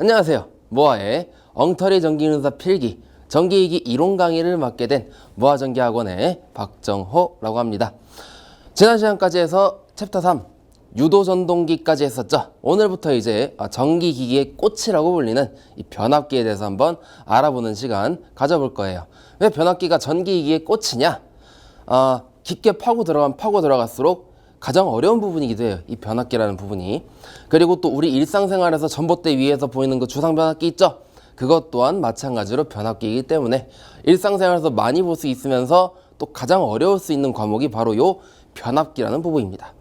안녕하세요. 모아의 엉터리 전기능사 필기 전기이기 이론 강의를 맡게 된 모아전기학원의 박정호라고 합니다. 지난 시간까지 해서 챕터 3 유도전동기까지 했었죠. 오늘부터 이제 전기기기의 꽃이라고 불리는 이 변압기에 대해서 한번 알아보는 시간 가져볼 거예요. 왜 변압기가 전기기기의 꽃이냐? 아, 깊게 파고 들어가면 파고 들어갈수록 가장 어려운 부분이기도 해요. 이 변압기라는 부분이. 그리고 또 우리 일상생활에서 전봇대 위에서 보이는 그 주상 변압기 있죠? 그것 또한 마찬가지로 변압기이기 때문에 일상생활에서 많이 볼 수 있으면서 또 가장 어려울 수 있는 과목이 바로 요 변압기라는 부분입니다.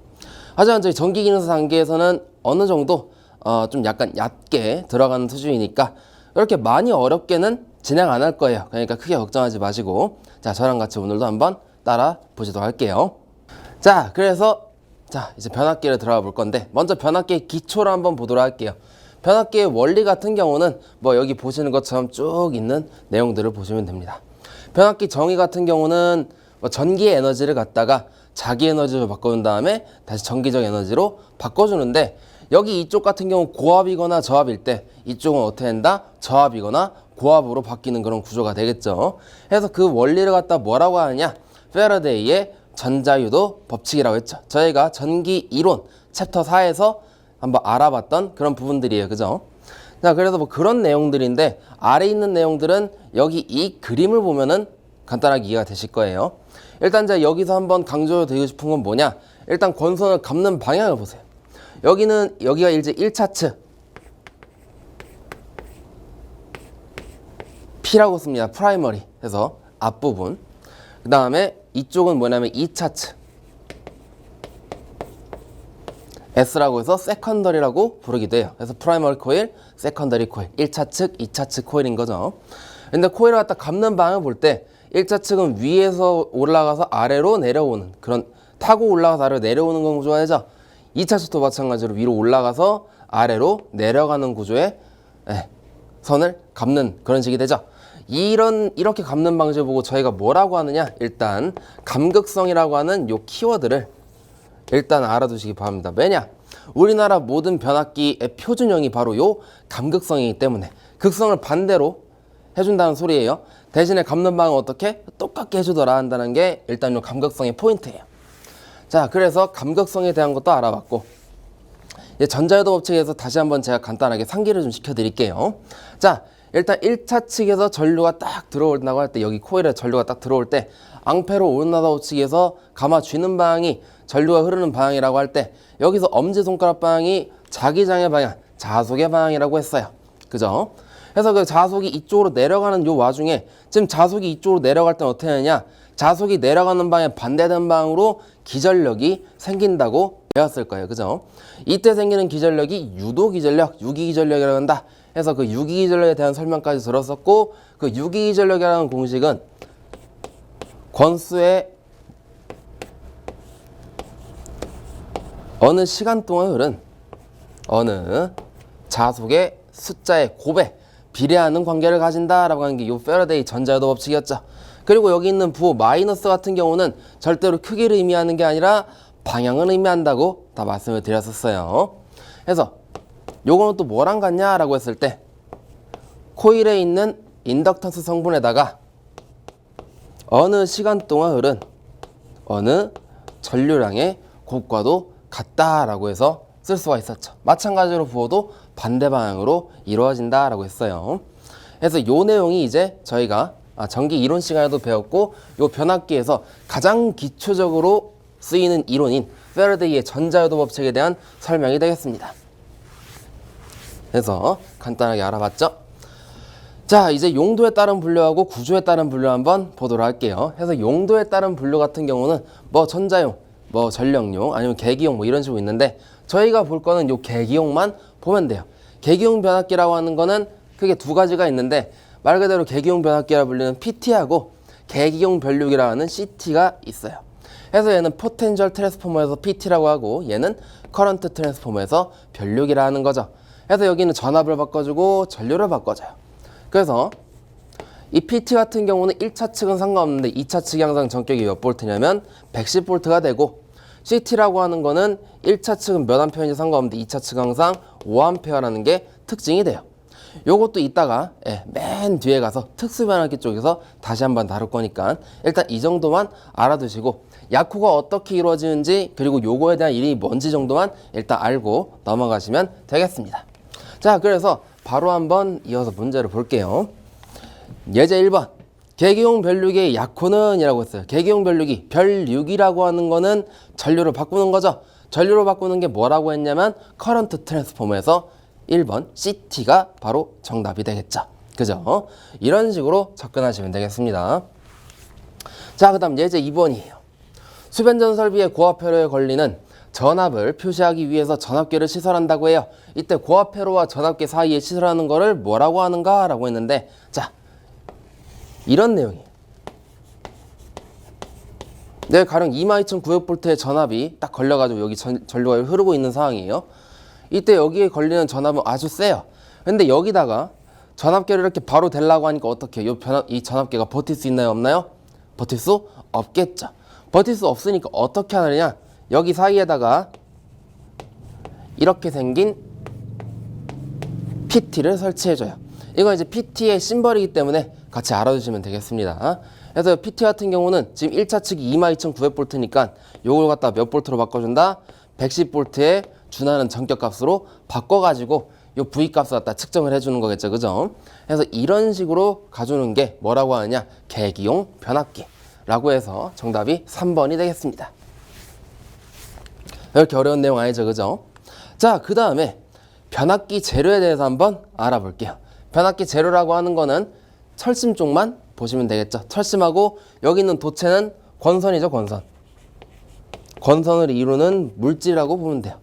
하지만 저희 전기기능사 단계에서는 어느 정도 어, 좀 약간 얕게 들어가는 수준이니까 그렇게 많이 어렵게는 진행 안 할 거예요. 그러니까 크게 걱정하지 마시고 자 저랑 같이 오늘도 한번 따라 보시도록 할게요. 자 그래서 자 이제 변압기를 들어가 볼 건데 먼저 변압기의 기초를 한번 보도록 할게요. 변압기의 원리 같은 경우는 뭐 여기 보시는 것처럼 쭉 있는 내용들을 보시면 됩니다. 변압기 정의 같은 경우는 뭐 전기 에너지를 갖다가 자기 에너지로 바꿔준 다음에 다시 전기적 에너지로 바꿔주는데 여기 이쪽 같은 경우 고압이거나 저압일 때 이쪽은 어떻게 된다? 저압이거나 고압으로 바뀌는 그런 구조가 되겠죠. 그래서 그 원리를 갖다 뭐라고 하느냐? 페라데이의 전자유도 법칙이라고 했죠. 저희가 전기 이론 챕터 4에서 한번 알아봤던 그런 부분들이에요. 그죠? 자, 그래서 뭐 그런 내용들인데 아래 있는 내용들은 여기 이 그림을 보면은 간단하게 이해가 되실 거예요. 일단 제가 여기서 한번 강조드리고 싶은 건 뭐냐? 일단 권선을 감는 방향을 보세요. 여기는 여기가 이제 1차측 P라고 씁니다. 프라이머리 해서 앞부분. 그 다음에 이쪽은 뭐냐면 2차측 S라고 해서 세컨더리라고 부르기도 해요. 그래서 프라이머리 코일, 세컨더리 코일, 1차 측, 2차 측 코일인 거죠. 근데 코일을 갖다 감는 방향을 볼 때 1차 측은 위에서 올라가서 아래로 내려오는 그런 타고 올라가서 아래로 내려오는 건 구조가 죠 2차 측도 마찬가지로 위로 올라가서 아래로 내려가는 구조의 예, 선을 감는 그런 식이 되죠. 이런 이렇게 감는 방식을 보고 저희가 뭐라고 하느냐? 일단 감극성이라고 하는 요 키워드를 일단 알아두시기 바랍니다. 왜냐? 우리나라 모든 변압기의 표준형이 바로 요 감극성이기 때문에 극성을 반대로 해준다는 소리예요. 대신에 감는 방은 어떻게? 똑같게 해주더라 한다는 게 일단 요 감극성의 포인트예요. 자, 그래서 감극성에 대한 것도 알아봤고 이제 전자유도 법칙에서 다시 한번 제가 간단하게 상기를 좀 시켜드릴게요. 자, 일단 1차 측에서 전류가 딱 들어온다고 할 때 여기 코일에 전류가 딱 들어올 때 앙페로 오르나다 우 측에서 감아 쥐는 방향이 전류가 흐르는 방향이라고 할 때 여기서 엄지손가락 방향이 자기장의 방향, 자속의 방향이라고 했어요. 그죠? 그래서 그 자속이 이쪽으로 내려가는 요 와중에 지금 자속이 이쪽으로 내려갈 때는 어떻게 하느냐? 자속이 내려가는 방향에 반대된 방향으로 기전력이 생긴다고 배웠을 거예요. 그죠? 이때 생기는 기전력이 유도 기전력, 유기 기전력이라고 한다. 해서 그 유기 기전력에 대한 설명까지 들었었고 그 유기 기전력이라는 공식은 권수의 어느 시간 동안 흐른 어느 자속의 숫자의 곱에 비례하는 관계를 가진다라고 하는 게요 페러데이 전자유도 법칙이었죠. 그리고 여기 있는 부호 마이너스 같은 경우는 절대로 크기를 의미하는 게 아니라 방향을 의미한다고 다 말씀을 드렸었어요. 그래서 요거는 또 뭐랑 같냐라고 했을 때 코일에 있는 인덕턴스 성분에다가 어느 시간 동안 흐른 어느 전류량의 곱과도 같다라고 해서 쓸 수가 있었죠. 마찬가지로 부호도 반대 방향으로 이루어진다라고 했어요. 그래서 요 내용이 이제 저희가 아, 전기 이론 시간에도 배웠고 요 변압기에서 가장 기초적으로 쓰이는 이론인 페러데이의 전자유도 법칙에 대한 설명이 되겠습니다. 그래서 간단하게 알아봤죠. 자, 이제 용도에 따른 분류하고 구조에 따른 분류 한번 보도록 할게요. 그래서 용도에 따른 분류 같은 경우는 뭐 전자용, 뭐 전력용, 아니면 계기용 뭐 이런 식으로 있는데 저희가 볼 거는 요 계기용만 보면 돼요. 계기용 변압기라고 하는 거는 크게 두 가지가 있는데 말 그대로 계기용 변압기라 불리는 PT하고 계기용 변류기라 하는 CT가 있어요. 그래서 얘는 포텐셜 트랜스포머에서 PT라고 하고 얘는 커런트 트랜스포머에서 변류기라 하는 거죠. 그래서 여기는 전압을 바꿔주고 전류를 바꿔줘요. 그래서 이 PT 같은 경우는 1차 측은 상관없는데 2차 측이 항상 전격이 몇 볼트냐면 110볼트가 되고 CT라고 하는 거는 1차 측은 몇 암페어인지 상관없는데 2차 측은 항상 5암페어라는 게 특징이 돼요. 요것도 이따가 예, 맨 뒤에 가서 특수변환기 쪽에서 다시 한번 다룰 거니까 일단 이 정도만 알아두시고 약호가 어떻게 이루어지는지 그리고 요거에 대한 이름이 뭔지 정도만 일단 알고 넘어가시면 되겠습니다. 자, 그래서 바로 한번 이어서 문제를 볼게요. 예제 1번. 계기용 변류기의 약호는 이라고 했어요. 계기용 변류기, 변류기라고 하는 거는 전류를 바꾸는 거죠. 전류로 바꾸는 게 뭐라고 했냐면 커런트 트랜스포머에서 1번 CT가 바로 정답이 되겠죠. 그죠? 이런 식으로 접근하시면 되겠습니다. 자, 그 다음 예제 2번이에요. 수변전 설비의 고압회로에 걸리는 전압을 표시하기 위해서 전압계를 시설한다고 해요. 이때 고압회로와 전압계 사이에 시설하는 거를 뭐라고 하는가? 라고 했는데 자, 이런 내용이에요. 네, 가령 22,900V의 전압이 딱 걸려가지고 여기 전, 전류가 흐르고 있는 상황이에요. 이때 여기에 걸리는 전압은 아주 세요. 근데 여기다가 전압계를 이렇게 바로 대려고 하니까 어떻게 요 변압, 이 전압계가 버틸 수 있나요? 없나요? 버틸 수 없겠죠. 버틸 수 없으니까 어떻게 하느냐? 여기 사이에다가 이렇게 생긴 PT를 설치해줘요. 이건 이제 PT의 심벌이기 때문에 같이 알아두시면 되겠습니다. 그래서 PT 같은 경우는 지금 1차 측이 22,900V니까 요걸 갖다 몇 볼트로 바꿔준다? 110V에 준하는 전격값으로 바꿔가지고 요 V 값을 갖다 측정을 해주는 거겠죠. 그죠? 그래서 이런 식으로 가주는 게 뭐라고 하느냐? 계기용 변압기라고 해서 정답이 3번이 되겠습니다. 이렇게 어려운 내용 아니죠. 그죠? 자, 그 다음에 변압기 재료에 대해서 한번 알아볼게요. 변압기 재료라고 하는 거는 철심 쪽만 보시면 되겠죠. 철심하고 여기 있는 도체는 권선이죠. 권선. 권선을 이루는 물질이라고 보면 돼요.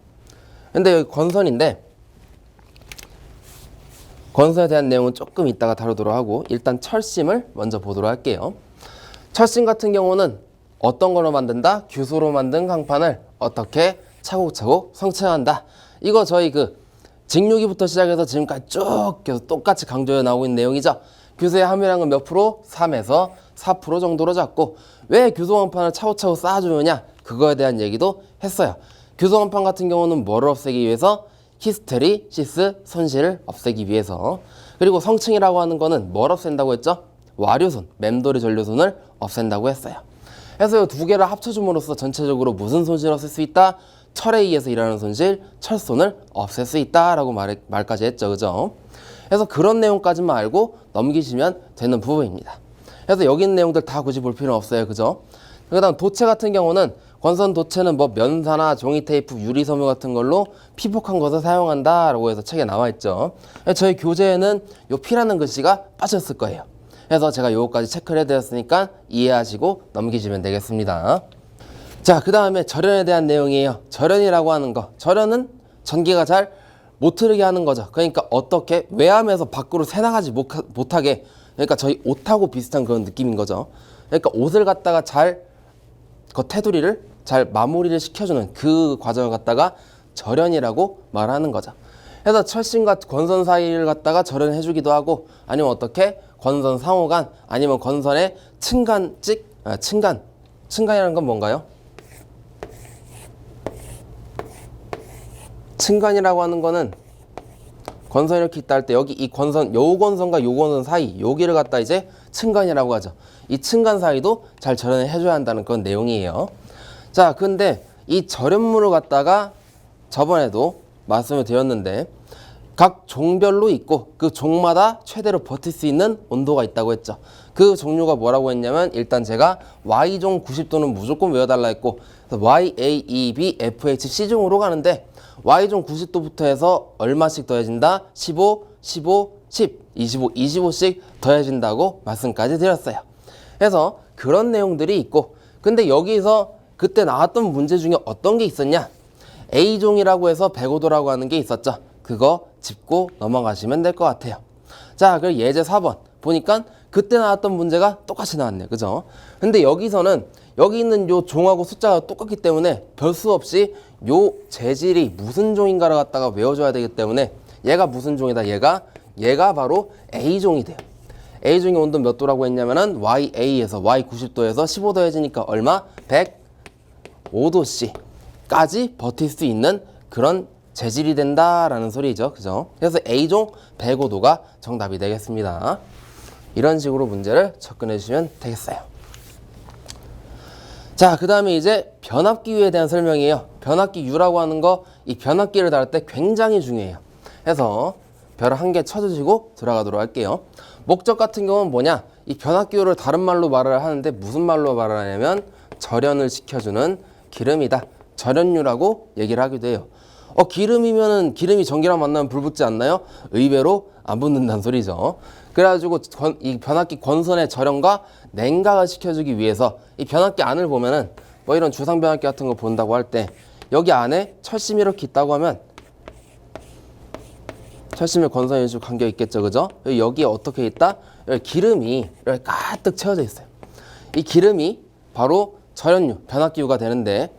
근데 여기 권선인데 권선에 대한 내용은 조금 이따가 다루도록 하고 일단 철심을 먼저 보도록 할게요. 철심 같은 경우는 어떤 걸로 만든다? 규소로 만든 강판을 어떻게 차곡차곡 성층한다. 이거 저희 그 직류기부터 시작해서 지금까지 쭉 계속 똑같이 강조해 나오고 있는 내용이죠. 규소의 함유량은 몇 프로? 3에서 4% 정도로 잡고 왜 규소강판을 차곡차곡 쌓아주느냐? 그거에 대한 얘기도 했어요. 규소강판 같은 경우는 뭐를 없애기 위해서? 히스테리시스 손실을 없애기 위해서 그리고 성층이라고 하는 거는 뭘 없앤다고 했죠? 와류손, 맴돌이 전류손을 없앤다고 했어요. 그래서 이 두 개를 합쳐줌으로써 전체적으로 무슨 손실을 없앨 수 있다? 철에 의해서 일하는 손실, 철손을 없앨 수 있다라고 말, 말까지 했죠. 그죠? 그래서 그런 내용까지만 알고 넘기시면 되는 부분입니다. 그래서 여기 있는 내용들 다 굳이 볼 필요는 없어요. 그죠? 그 다음 도체 같은 경우는 권선 도체는 뭐 면사나 종이 테이프, 유리 섬유 같은 걸로 피폭한 것을 사용한다라고 해서 책에 나와 있죠. 저희 교재에는 요 P라는 글씨가 빠졌을 거예요. 그래서 제가 요거까지 체크를 해드렸으니까 이해하시고 넘기시면 되겠습니다. 자, 그 다음에 절연에 대한 내용이에요. 절연이라고 하는 거. 절연은 전기가 잘 못 흐르게 하는 거죠. 그러니까 어떻게 외암에서 밖으로 새나가지 못- 못하게 그러니까 저희 옷하고 비슷한 그런 느낌인 거죠. 그러니까 옷을 갖다가 잘 그 테두리를 잘 마무리를 시켜주는 그 과정을 갖다가 절연이라고 말하는 거죠. 그래서 철심과 권선 사이를 갖다가 절연해 주기도 하고 아니면 어떻게 권선 상호간 아니면 권선의 층간찍 아, 층간 층간이라는 건 뭔가요? 층간이라고 하는 거는 권선 이렇게 있다 할 때 여기 이 권선 요 권선과 요 권선 사이 여기를 갖다 이제 층간이라고 하죠. 이 층간 사이도 잘 절연을 해줘야 한다는 그런 내용이에요. 자, 근데 이 절연물을 갖다가 저번에도 말씀을 드렸는데 각 종별로 있고 그 종마다 최대로 버틸 수 있는 온도가 있다고 했죠. 그 종류가 뭐라고 했냐면 일단 제가 Y종 90도는 무조건 외워달라 했고 Y, A, E, B, F, H, C종으로 가는데 Y종 90도부터 해서 얼마씩 더해진다? 15, 15, 10, 25, 25씩 더해진다고 말씀까지 드렸어요. 그래서 그런 내용들이 있고 근데 여기서 그때 나왔던 문제 중에 어떤 게 있었냐? A종이라고 해서 105도라고 하는 게 있었죠. 그거 짚고 넘어가시면 될 것 같아요. 자, 그럼 예제 4번 보니까 그때 나왔던 문제가 똑같이 나왔네요. 그죠? 근데 여기서는 여기 있는 요 종하고 숫자가 똑같기 때문에 별수 없이 요 재질이 무슨 종인가를 갖다가 외워줘야 되기 때문에 얘가 무슨 종이다. 얘가 얘가 바로 A종이 돼요. A종의 온도 몇 도라고 했냐면은 YA에서 Y90도에서 15도 해지니까 얼마? 105도씨까지 버틸 수 있는 그런 재질이 된다라는 소리죠. 그죠? 그래서 A종 105도가 정답이 되겠습니다. 이런 식으로 문제를 접근해 주시면 되겠어요. 자, 그 다음에 이제 변압기유에 대한 설명이에요. 변압기유라고 하는 거, 이 변압기를 다룰 때 굉장히 중요해요. 해서 별을 한 개 쳐주시고 들어가도록 할게요. 목적 같은 경우는 뭐냐? 이 변압기유를 다른 말로 말을 하는데 무슨 말로 말을 하냐면 절연을 시켜주는 기름이다. 절연유라고 얘기를 하기도 해요. 어, 기름이면은 기름이 전기랑 만나면 불 붙지 않나요? 의외로 안 붙는다는 소리죠. 그래가지고 권- 이 변압기 권선의 절연과 냉각을 시켜주기 위해서 이 변압기 안을 보면은 뭐 이런 주상 변압기 같은 거 본다고 할 때 여기 안에 철심이 이렇게 있다고 하면 철심에 권선이 쭉 감겨 있겠죠, 그죠? 여기 여기에 어떻게 있다? 여기 기름이 이렇게 가득 채워져 있어요. 이 기름이 바로 절연유, 변압기유가 되는데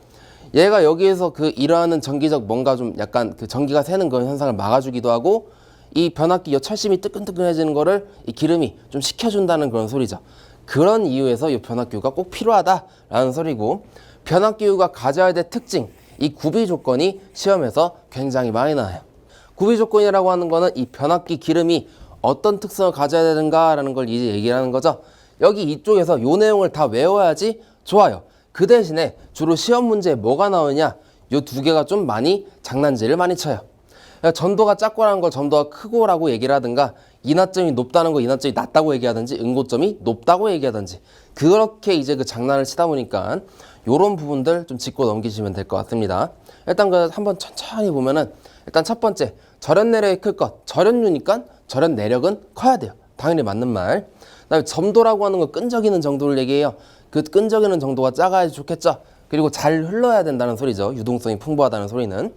얘가 여기에서 그 일어나는 전기적 뭔가 좀 약간 그 전기가 새는 그런 현상을 막아주기도 하고 이 변압기 요 철심이 뜨끈뜨끈해지는 거를 이 기름이 좀 식혀준다는 그런 소리죠. 그런 이유에서 이 변압기유가 꼭 필요하다라는 소리고 변압기유가 가져야 될 특징, 이 구비 조건이 시험에서 굉장히 많이 나와요. 구비 조건이라고 하는 거는 이 변압기 기름이 어떤 특성을 가져야 되는가라는 걸 이제 얘기하는 거죠. 여기 이쪽에서 요 내용을 다 외워야지 좋아요. 그 대신에 주로 시험 문제에 뭐가 나오냐? 요 두 개가 좀 많이 장난질을 많이 쳐요. 그러니까 전도가 작고라는 걸 전도가 크고라고 얘기를 하든가 인하점이 높다는 거 인하점이 낮다고 얘기하든지 응고점이 높다고 얘기하든지 그렇게 이제 그 장난을 치다 보니까 요런 부분들 좀 짚고 넘기시면 될 것 같습니다. 일단 그 한번 천천히 보면은 일단 첫 번째 절연 내력이 클 것. 절연유니까 절연 내력은 커야 돼요. 당연히 맞는 말. 그다음에 점도라고 하는 거 끈적이는 정도를 얘기해요. 그 끈적이는 정도가 작아야 좋겠죠. 그리고 잘 흘러야 된다는 소리죠. 유동성이 풍부하다는 소리는.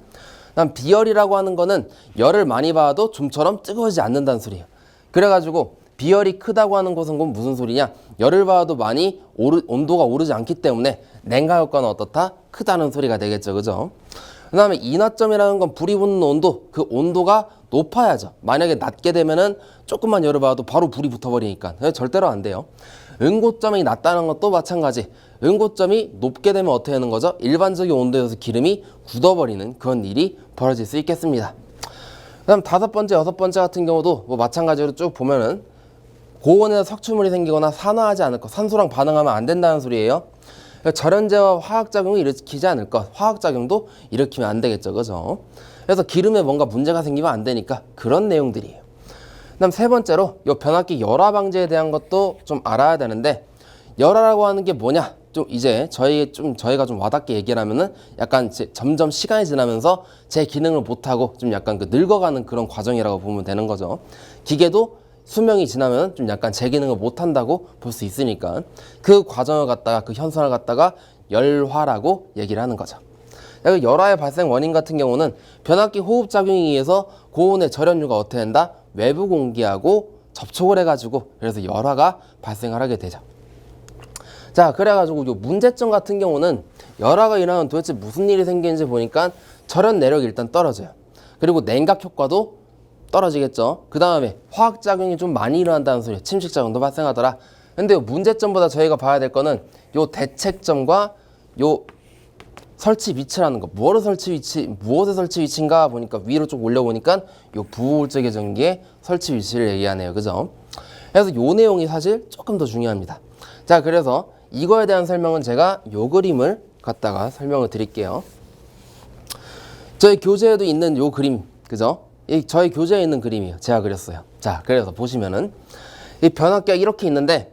그다음 비열이라고 하는 거는 열을 많이 받아도 좀처럼 뜨거워지지 않는다는 소리예요. 그래가지고 비열이 크다고 하는 것은 무슨 소리냐? 열을 받아도 많이 오르, 온도가 오르지 않기 때문에 냉각 효과는 어떻다? 크다는 소리가 되겠죠, 그죠? 그 다음에 인화점이라는 건 불이 붙는 온도, 그 온도가 높아야죠. 만약에 낮게 되면은 조금만 열을 받아도 바로 불이 붙어버리니까 절대로 안 돼요. 응고점이 낮다는 것도 마찬가지. 응고점이 높게 되면 어떻게 되는 거죠? 일반적인 온도에서 기름이 굳어버리는 그런 일이 벌어질 수 있겠습니다. 그다음 다섯 번째, 여섯 번째 같은 경우도 뭐 마찬가지로 쭉 보면은 고온에서 석출물이 생기거나 산화하지 않을 것, 산소랑 반응하면 안 된다는 소리예요. 그러니까 절연제와 화학작용을 일으키지 않을 것, 화학작용도 일으키면 안 되겠죠, 그죠? 그래서 기름에 뭔가 문제가 생기면 안 되니까 그런 내용들이에요. 그다음 세 번째로 이 변압기 열화 방지에 대한 것도 좀 알아야 되는데 열화라고 하는 게 뭐냐? 좀 이제 저희 좀 저희가 좀 와닿게 얘기를 하면은 약간 점점 시간이 지나면서 제 기능을 못 하고 좀 약간 그 늙어가는 그런 과정이라고 보면 되는 거죠. 기계도 수명이 지나면 좀 약간 제 기능을 못 한다고 볼 수 있으니까 그 과정을 갖다가 그 현상을 갖다가 열화라고 얘기를 하는 거죠. 그 열화의 발생 원인 같은 경우는 변압기 호흡 작용에 의해서 고온의 절연유가 어떻게 된다? 외부 공기하고 접촉을 해가지고 그래서 열화가 발생을 하게 되죠. 자, 그래가지고 요 문제점 같은 경우는 열화가 일어나면 도대체 무슨 일이 생기는지 보니까 절연 내력이 일단 떨어져요. 그리고 냉각 효과도 떨어지겠죠. 그 다음에 화학 작용이 좀 많이 일어난다는 소리, 침식 작용도 발생하더라. 근데 요 문제점보다 저희가 봐야 될 거는 요 대책점과 요 설치 위치라는 거. 무엇의 설치 위치, 무엇의 설치 위치인가 보니까 위로 쭉 올려보니까 요 부호울적 계전기의 설치 위치를 얘기하네요. 그죠? 그래서 요 내용이 사실 조금 더 중요합니다. 자, 그래서 이거에 대한 설명은 제가 요 그림을 갖다가 설명을 드릴게요. 저희 교재에도 있는 요 그림, 그죠? 이 저희 교재에 있는 그림이에요. 제가 그렸어요. 자, 그래서 보시면은 이 변압기가 이렇게 있는데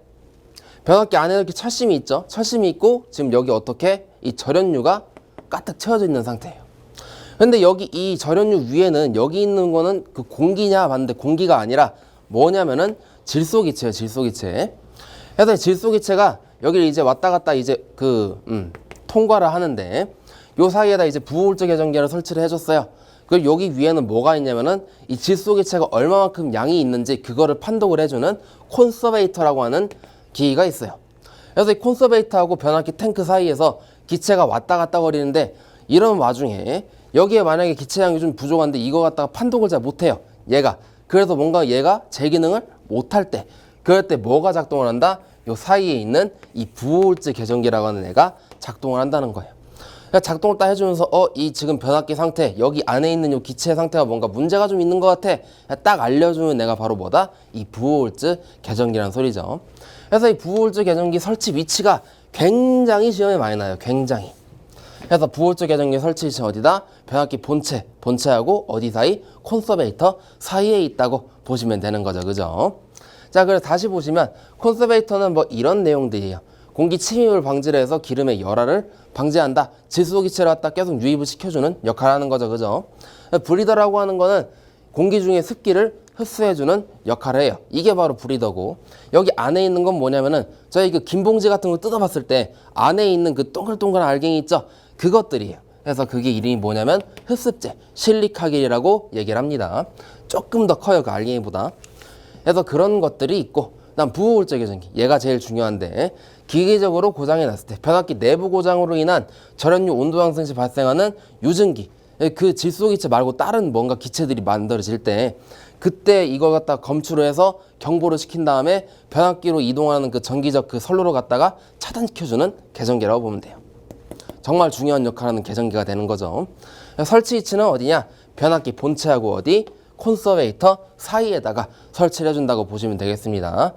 변압기 안에 이렇게 철심이 있죠. 철심이 있고 지금 여기 어떻게 이 절연유가 가득 채워져 있는 상태예요. 근데 여기 이 절연유 위에는 여기 있는 거는 그 공기냐 봤는데 공기가 아니라 뭐냐면은 질소기체예요. 질소기체. 그래서 이 질소기체가 여기를 이제 왔다 갔다 이제 그 음, 통과를 하는데 요 사이에다 이제 부호울적 계전기를 설치를 해줬어요. 그리고 여기 위에는 뭐가 있냐면은 이 질소기체가 얼마만큼 양이 있는지 그거를 판독을 해주는 콘서베이터라고 하는 기기가 있어요. 그래서 이 콘서베이터하고 변압기 탱크 사이에서 기체가 왔다 갔다 거리는데 이런 와중에 여기에 만약에 기체량이 좀 부족한데 이거 갖다가 판독을 잘 못해요. 얘가. 그래서 뭔가 얘가 제 기능을 못할 때 그럴 때 뭐가 작동을 한다? 요 사이에 있는 이 부호울질 계전기라고 하는 애가 작동을 한다는 거예요. 작동을 딱 해주면서 어 이 지금 변압기 상태 여기 안에 있는 요 기체 상태가 뭔가 문제가 좀 있는 것 같아. 딱 알려주면 내가 바로 뭐다? 이 부호홀즈 개전기라는 소리죠. 그래서 이 부호홀즈 개전기 설치 위치가 굉장히 시험에 많이 나요. 굉장히. 그래서 부호홀즈 개전기 설치 위치 어디다? 변압기 본체 본체하고 어디 사이? 콘서베이터 사이에 있다고 보시면 되는 거죠. 그죠? 자 그래서 다시 보시면 콘서베이터는 뭐 이런 내용들이에요 공기 침입을 방지를 해서 기름의 열화를 방지한다. 질소 기체를 갖다 계속 유입을 시켜주는 역할을 하는 거죠. 그죠? 브리더라고 하는 거는 공기 중에 습기를 흡수해주는 역할을 해요. 이게 바로 브리더고 여기 안에 있는 건 뭐냐면은 저희 그 김봉지 같은 거 뜯어봤을 때 안에 있는 그 동글동글한 알갱이 있죠? 그것들이에요. 그래서 그게 이름이 뭐냐면 흡습제, 실리카겔이라고 얘기를 합니다. 조금 더 커요. 그 알갱이보다. 그래서 그런 것들이 있고 난 부호울제 개전기 얘가 제일 중요한데 기계적으로 고장이 났을 때 변압기 내부 고장으로 인한 절연유 온도 상승 시 발생하는 유증기 그 질소 기체 말고 다른 뭔가 기체들이 만들어질 때 그때 이걸 갖다 검출을 해서 경보를 시킨 다음에 변압기로 이동하는 그 전기적 그 선로를 갖다가 차단시켜주는 개전기라고 보면 돼요. 정말 중요한 역할을 하는 개전기가 되는 거죠. 설치 위치는 어디냐? 변압기 본체하고 어디? 콘서베이터 사이에다가 설치를 해준다고 보시면 되겠습니다.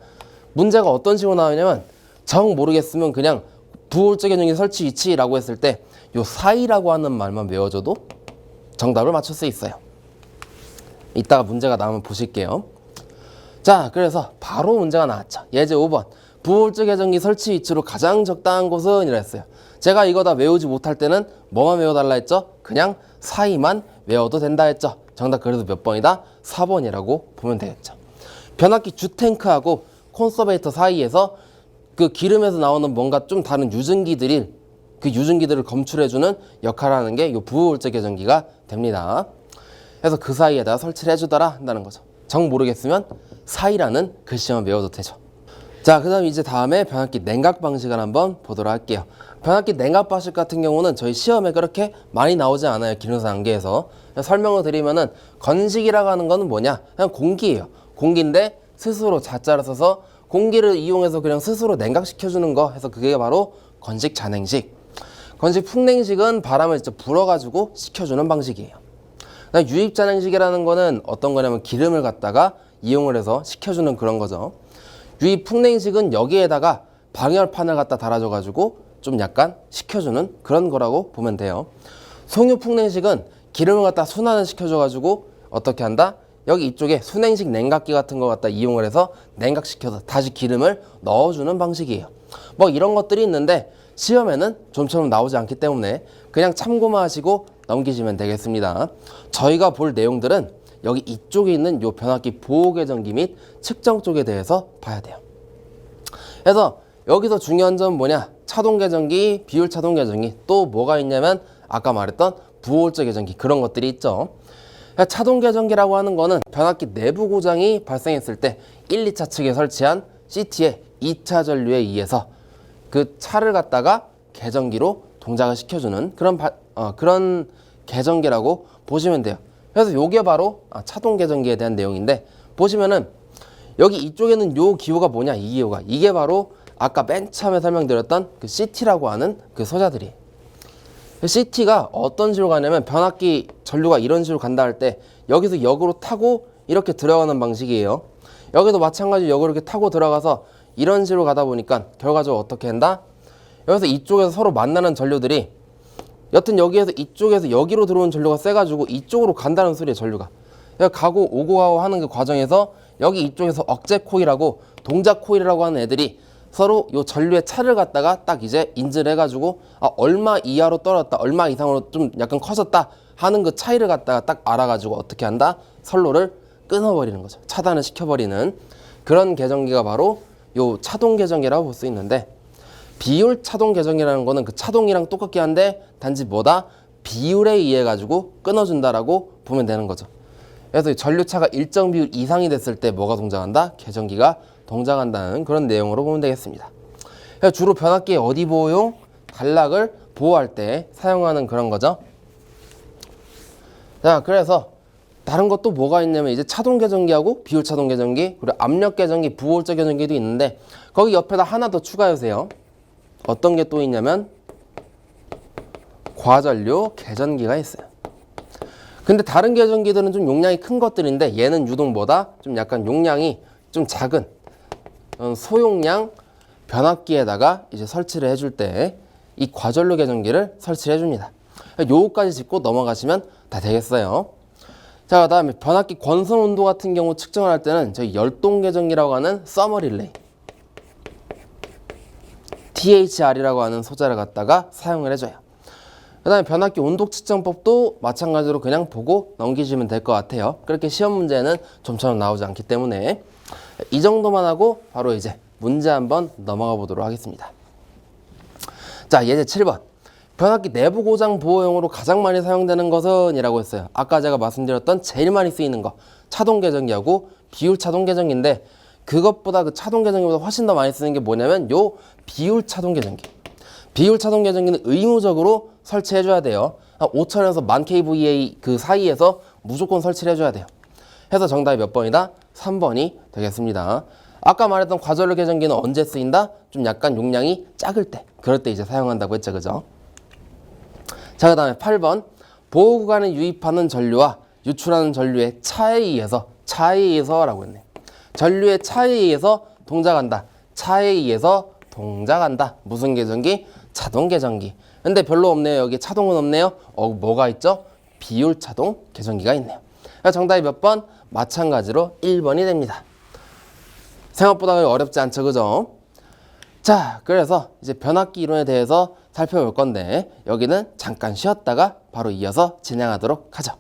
문제가 어떤 식으로 나오냐면 정 모르겠으면 그냥 개념기 설치 위치라고 했을 때 요 사이라고 하는 말만 외워줘도 정답을 맞출 수 있어요. 이따가 문제가 나오면 보실게요. 자, 그래서 바로 문제가 나왔죠. 예제 5번. 부호울적 개정기 설치 위치로 가장 적당한 곳은 이라 했어요. 제가 이거 다 외우지 못할 때는 뭐만 외워달라 했죠? 그냥 사이만 외워도 된다 했죠. 정답 그래도 몇 번이다? 4번이라고 보면 되겠죠. 변압기 주탱크하고 콘서베이터 사이에서 그 기름에서 나오는 뭔가 좀 다른 유증기들이 그 유증기들을 검출해주는 역할을 하는 게 이 부호울적 개전기가 됩니다. 그래서 그 사이에다 설치를 해주더라 한다는 거죠. 정 모르겠으면 사이라는 글씨만 외워도 되죠. 자, 그 다음 이제 다음에 변압기 냉각 방식을 한번 보도록 할게요. 변압기 냉각 방식 같은 경우는 저희 시험에 그렇게 많이 나오지 않아요. 기능사 단계에서. 설명을 드리면은 건식이라고 하는 거는 뭐냐? 그냥 공기예요. 공기인데 스스로 자자를 써서 공기를 이용해서 그냥 스스로 냉각시켜주는 거 해서 그게 바로 건식 잔행식. 건식 풍냉식은 바람을 직접 불어가지고 식혀주는 방식이에요. 유입 잔행식이라는 거는 어떤 거냐면 기름을 갖다가 이용을 해서 식혀주는 그런 거죠. 유입 풍냉식은 여기에다가 방열판을 갖다 달아줘가지고 좀 약간 식혀주는 그런 거라고 보면 돼요. 송유 풍냉식은 기름을 갖다 순환을 시켜줘가지고 어떻게 한다? 여기 이쪽에 순행식 냉각기 같은 거 갖다 이용을 해서 냉각시켜서 다시 기름을 넣어주는 방식이에요. 뭐 이런 것들이 있는데 시험에는 좀처럼 나오지 않기 때문에 그냥 참고만 하시고 넘기시면 되겠습니다. 저희가 볼 내용들은 여기 이쪽에 있는 요 변압기 보호 계정기 및 측정 쪽에 대해서 봐야 돼요. 그래서 여기서 중요한 점은 뭐냐? 차동 계정기, 비율 차동 계정기 또 뭐가 있냐면 아까 말했던 부호울적 계정기 그런 것들이 있죠. 그러니까 차동 계정기라고 하는 거는 변압기 내부 고장이 발생했을 때 1, 2차 측에 설치한 CT의 2차 전류에 의해서 그 차를 갖다가 계정기로 동작을 시켜주는 그런 바, 어, 그런 계정기라고 보시면 돼요. 그래서 요게 바로 아, 차동 계정기에 대한 내용인데 보시면은 여기 이쪽에는 요 기호가 뭐냐 이 기호가 이게 바로 아까 맨 처음에 설명드렸던 그 CT라고 하는 그 소자들이 CT가 어떤 식으로 가냐면 변압기 전류가 이런 식으로 간다 할 때 여기서 역으로 타고 이렇게 들어가는 방식이에요. 여기도 마찬가지로 역으로 이렇게 타고 들어가서 이런 식으로 가다 보니까 결과적으로 어떻게 한다? 여기서 이쪽에서 서로 만나는 전류들이 여튼 여기에서 이쪽에서 여기로 들어오는 전류가 세가지고 이쪽으로 간다는 소리예요 전류가 그러니까 가고 오고 가고 하는 그 과정에서 여기 이쪽에서 억제 코일하고 동작 코일이라고 하는 애들이 서로 요 전류의 차를 갖다가 딱 이제 인지를 해가지고 아 얼마 이하로 떨어졌다 얼마 이상으로 좀 약간 커졌다 하는 그 차이를 갖다가 딱 알아가지고 어떻게 한다 선로를 끊어버리는 거죠 차단을 시켜버리는 그런 계정기가 바로 요 차동 계정기라고 볼 수 있는데 비율 차동 계정이라는 거는 그 차동이랑 똑같긴 한데 단지 뭐다 비율에 의해 가지고 끊어준다라고 보면 되는 거죠. 그래서 전류차가 일정 비율 이상이 됐을 때 뭐가 동작한다? 계정기가 동작한다는 그런 내용으로 보면 되겠습니다. 주로 변압기의 어디 보호용? 단락을 보호할 때 사용하는 그런 거죠. 자, 그래서 다른 것도 뭐가 있냐면 이제 차동 계정기하고 비율 차동 계정기 그리고 압력 계정기, 부호울적 계정기도 있는데 거기 옆에다 하나 더 추가해 주세요. 어떤 게 또 있냐면 과전류 개전기가 있어요. 근데 다른 개전기들은 좀 용량이 큰 것들인데 얘는 유독 뭐다? 좀 약간 용량이 좀 작은 어, 소용량 변압기에다가 이제 설치를 해줄 때 이 과전류 개전기를 설치해 줍니다. 요거까지 짚고 넘어가시면 다 되겠어요. 자, 그 다음에 변압기 권선 온도 같은 경우 측정을 할 때는 저희 열동 개전기라고 하는 서머 릴레이 THR이라고 하는 소자를 갖다가 사용을 해줘요. 그 다음에 변압기 온도 측정법도 마찬가지로 그냥 보고 넘기시면 될 것 같아요. 그렇게 시험 문제는 좀처럼 나오지 않기 때문에 이 정도만 하고 바로 이제 문제 한번 넘어가 보도록 하겠습니다. 자, 예제 7번. 변압기 내부 고장 보호용으로 가장 많이 사용되는 것은 이라고 했어요. 아까 제가 말씀드렸던 제일 많이 쓰이는 거 차동 개전기하고 비율 차동 개전기인데 그것보다 그 차동 개전기보다 훨씬 더 많이 쓰는 게 뭐냐면 요 비율 차동 개전기. 비율 차동 개전기는 의무적으로 설치해 줘야 돼요. 5천에서 만 kVA 그 사이에서 무조건 설치를 해줘야 돼요. 해서 정답이 몇 번이다? 3번이 되겠습니다. 아까 말했던 과전류 개전기는 언제 쓰인다? 좀 약간 용량이 작을 때. 그럴 때 이제 사용한다고 했죠. 그죠? 자, 그 다음에 8번. 보호 구간에 유입하는 전류와 유출하는 전류의 차에 의해서, 차에 의해서 라고 했네. 전류의 차에 의해서 동작한다. 차에 의해서 동작한다. 무슨 개전기? 자동 개전기. 근데 별로 없네요. 여기 차동은 없네요. 어, 뭐가 있죠? 비율 차동 개전기가 있네요. 정답이 몇 번? 마찬가지로 1번이 됩니다. 생각보다 어렵지 않죠, 그죠? 자, 그래서 이제 변압기 이론에 대해서 살펴볼 건데 여기는 잠깐 쉬었다가 바로 이어서 진행하도록 하죠.